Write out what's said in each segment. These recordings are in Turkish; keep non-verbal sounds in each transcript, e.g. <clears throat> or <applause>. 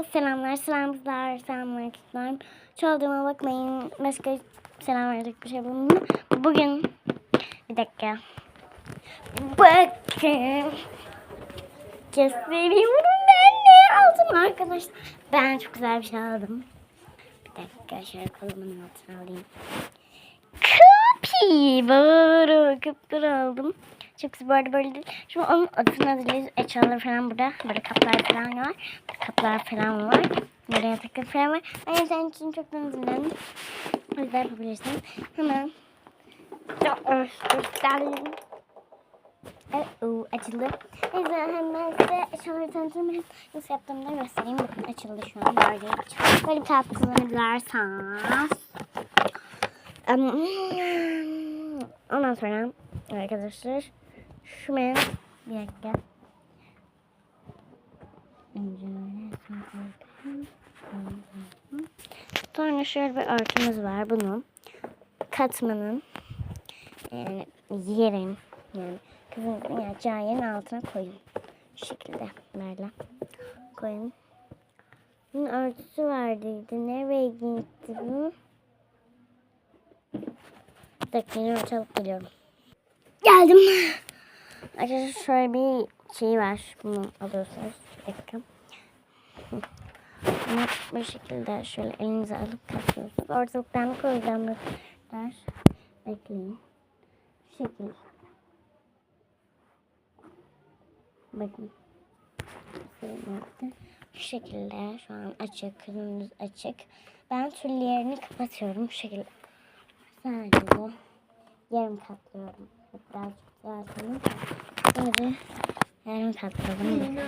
Hepinize selamlar, selamlar, selamlar arkadaşlar. Çaldığıma bakmayın. Başka selam verecek bir şey bulundu. Bugün bir dakika. Bakın. Gösteriyorum ben ne aldım arkadaşlar. Ben çok güzel bir şey aldım. Bir dakika şöyle kolumun altına alayım. Kapibara kapibara aldım. Güzel bu arada böyle değil. Şimdi onun adını hazırlıyoruz. Eşyaları falan burada. Böyle kaplar falan var. Böyle kaplar falan var. Buraya takı falan var. Ben senin için çok hazırlandım. O yüzden yapabilirsin. Hemen. Göstereyim. Evet, o açıldı. Yüzden hemen size eşyaları tanıtayım. Nasıl yaptığımı da göstereyim. Bakın açıldı şu an. Böyle, böyle bir tat kullanabilirsiniz. Em, Ondan sonra arkadaşlar şu ben bir dakika. Sonra şöyle bir örtümüz var. Bunu katmanın yani yerin yani kızın yapacağı altına koyun. Şu şekilde böyle koyun. Bunun örtüsü vardıydı. Nereye gitti bu? Bir dakika yine örtü alıp geliyorum. Geldim. Arkadaşlar şöyle bir şey var. Bunu alıyorsunuz. Bir dakika. Bunu bu şekilde şöyle elinize alıp katıyorsunuz. Ortalıktan koyacağım arkadaşlar. Bekleyin. Şu şekilde. Bakın. Şu şekilde şu an açık, kırmızı açık. Ben türlerini kapatıyorum şu şekilde. Sadece yarım katlıyorum. Birazcık sanırım. Şimdi yarım katladım.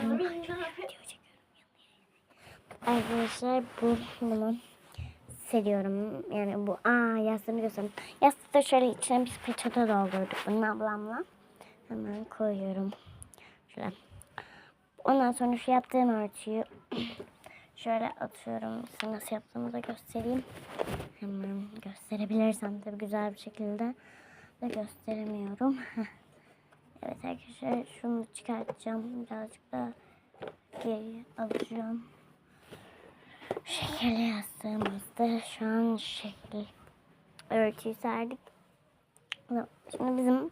Arkadaşlar bu bunu seriyorum. Yani bu aa yastığını göstereyim. Yastığı da şöyle içine bir peçete doldurduk bunun ablamla. Hemen koyuyorum. Şöyle. Ondan sonra şu yaptığım örtüyü <clears throat> şöyle atıyorum. Size nasıl yaptığımı da göstereyim. Hemen gösterebilirsem tabii güzel bir şekilde de gösteremiyorum. <laughs> evet arkadaşlar şunu çıkartacağım. Birazcık daha geri alacağım. Şekilli yastığımızda şu an şekil örtüyü serdik. Şimdi bizim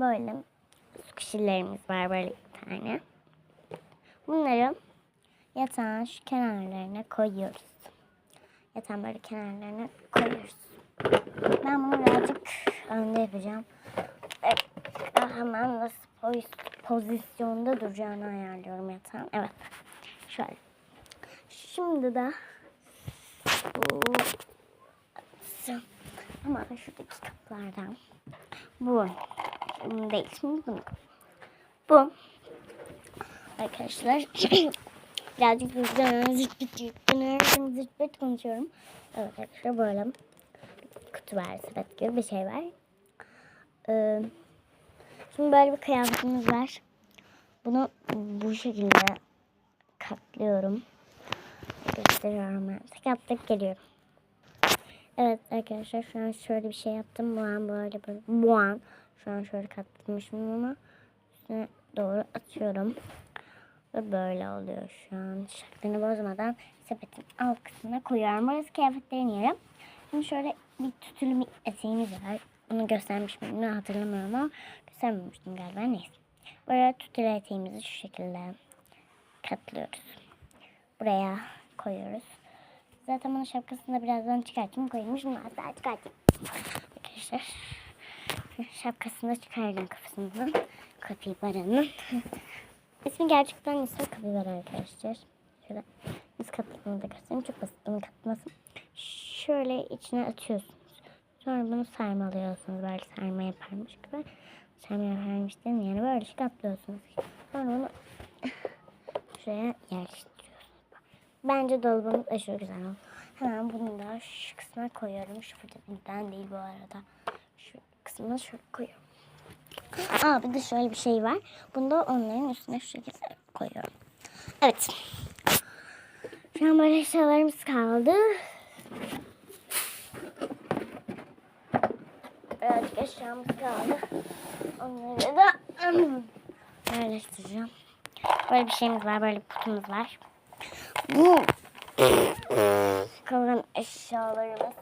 böyle su kişilerimiz var böyle bir tane. Bunları yatağın şu kenarlarına koyuyoruz. Yatağın böyle kenarlarına koyuyoruz. Ben bunu birazcık önde yapacağım. Hemen nasıl poz- pozisyonda duracağını ayarlıyorum yatağın. Evet. Şöyle. Şimdi de bu ama şuradaki kaplardan bu değil. Şimdi bunu. Bu. Arkadaşlar <clears throat> birazcık hızlı zırt zırt konuşuyorum. Evet arkadaşlar böyle kutu var sepet gibi bir şey var. Ee, şimdi böyle bir kıyafetimiz var bunu bu şekilde katlıyorum gösteriyorum. Tek yaptık geliyorum. Evet arkadaşlar şu an şöyle bir şey yaptım. Bu an böyle böyle. Bu an şu an şöyle katlamışım ama üstüne doğru atıyorum. Ve böyle oluyor şu an. Şeklini bozmadan sepetin alt kısmına koyuyorum. Burası kıyafetlerin yeri. Şimdi şöyle bir tütülü bir eteğimiz var. Bunu göstermiş miydim hatırlamıyorum ama göstermemiştim galiba. Neyse. Böyle tütülü eteğimizi şu şekilde katlıyoruz. Buraya koyuyoruz. Zaten bunun şapkasını da birazdan çıkartayım koyayım. Şimdi daha çıkartayım. Arkadaşlar şapkasını da çıkardım kafasından. Kapibaranın. <laughs> İsmi gerçekten ise kapibara arkadaşlar. Şöyle nasıl katladığını da göstereyim. Çok basit bunu katlaması. Şöyle içine atıyorsunuz. Sonra bunu sarmalıyorsunuz. Böyle sarma yaparmış gibi. Sarma yaparmış değil? Yani böyle katlıyorsunuz. Sonra bunu <laughs> şuraya yerleştiriyorsunuz. Bence dolabımız aşırı güzel oldu. Hemen bunu da şu kısma koyuyorum. Şu fırtınından değil bu arada. Şu kısmına şöyle koyuyorum. Aa bir de şöyle bir şey var. Bunu da onların üstüne şu şekilde koyuyorum. Evet. Şu an böyle eşyalarımız kaldı. Birazcık eşyamız kaldı. Onları da yerleştireceğim. Böyle bir şeyimiz var. Böyle bir kutumuz var. Bu kalan eşyalarımız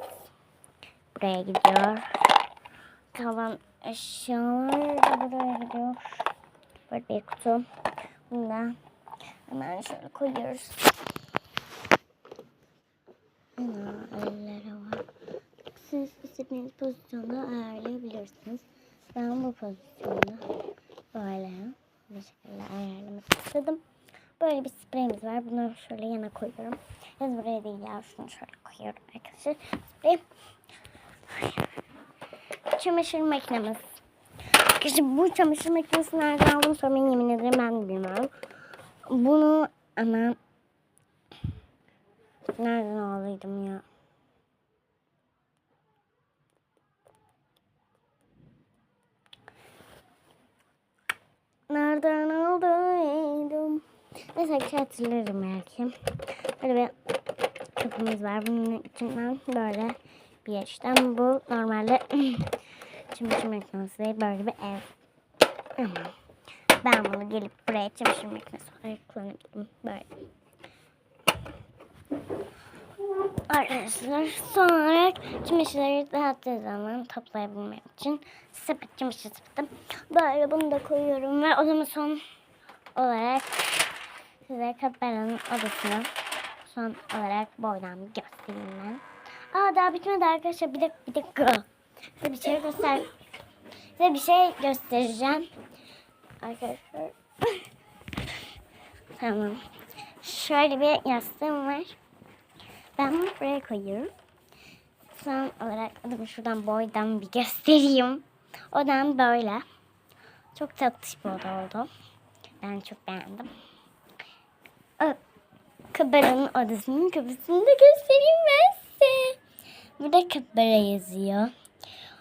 buraya gidiyor. Kalan eşyalar da buraya gidiyor. Böyle bir kutu. Bunu da hemen şöyle koyuyoruz. Siz istediğiniz pozisyonda ayarlayabilirsiniz. Ben bu pozisyonda böyle bir şekilde ayarlamak istedim. Böyle bir spreyimiz var. Bunu şöyle yana koyuyorum. Yaz buraya değil ya. Şunu şöyle koyuyorum arkadaşlar. Sprey. Çamaşır makinemiz. Arkadaşlar bu çamaşır makinesi nereden aldım sormayın yemin ederim ben bilmiyorum. Bunu ama nereden aldıydım ya? Nereden aldıydım? Neyse ki hatırlarım belki. Böyle bir kapımız var. Bunun içinden böyle bir işlem. Bu normalde <clears throat> çamaşır makinesi değil. Böyle bir ev. Ama ben bunu gelip buraya çamaşır makinesi olarak kullanabilirim. Böyle. Arkadaşlar son olarak çamaşırları dağıttığı zaman toplayabilmem için sepet çamaşır sepetim. Böyle bunu da koyuyorum ve odamı son olarak size Kapela'nın odasını son olarak boydan göstereyim ben. Aa daha bitmedi arkadaşlar bir dakika bir dakika. Size bir şey göster. Size bir şey göstereceğim. Arkadaşlar. <laughs> tamam. Şöyle bir yastığım var. Ben bunu buraya koyuyorum. Son olarak adımı şuradan boydan bir göstereyim. Odam böyle. Çok tatlış bir oda oldu. Ben çok beğendim. Ö, Kabara'nın odasının kapısını da göstereyim ben size. Burada Kabara yazıyor.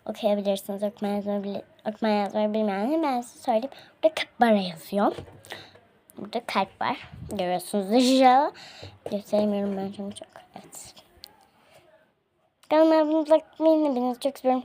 Okuyabilirsiniz. Okuma yazmayı, okuma yazmayı bilmeyenler ben size söyleyeyim. Burada Kabara yazıyor. Burada kalp var. Görüyorsunuz. Gösteremiyorum ben şimdi çok. Kanalıma abone olmayı unutmayın. Beni çok seviyorum.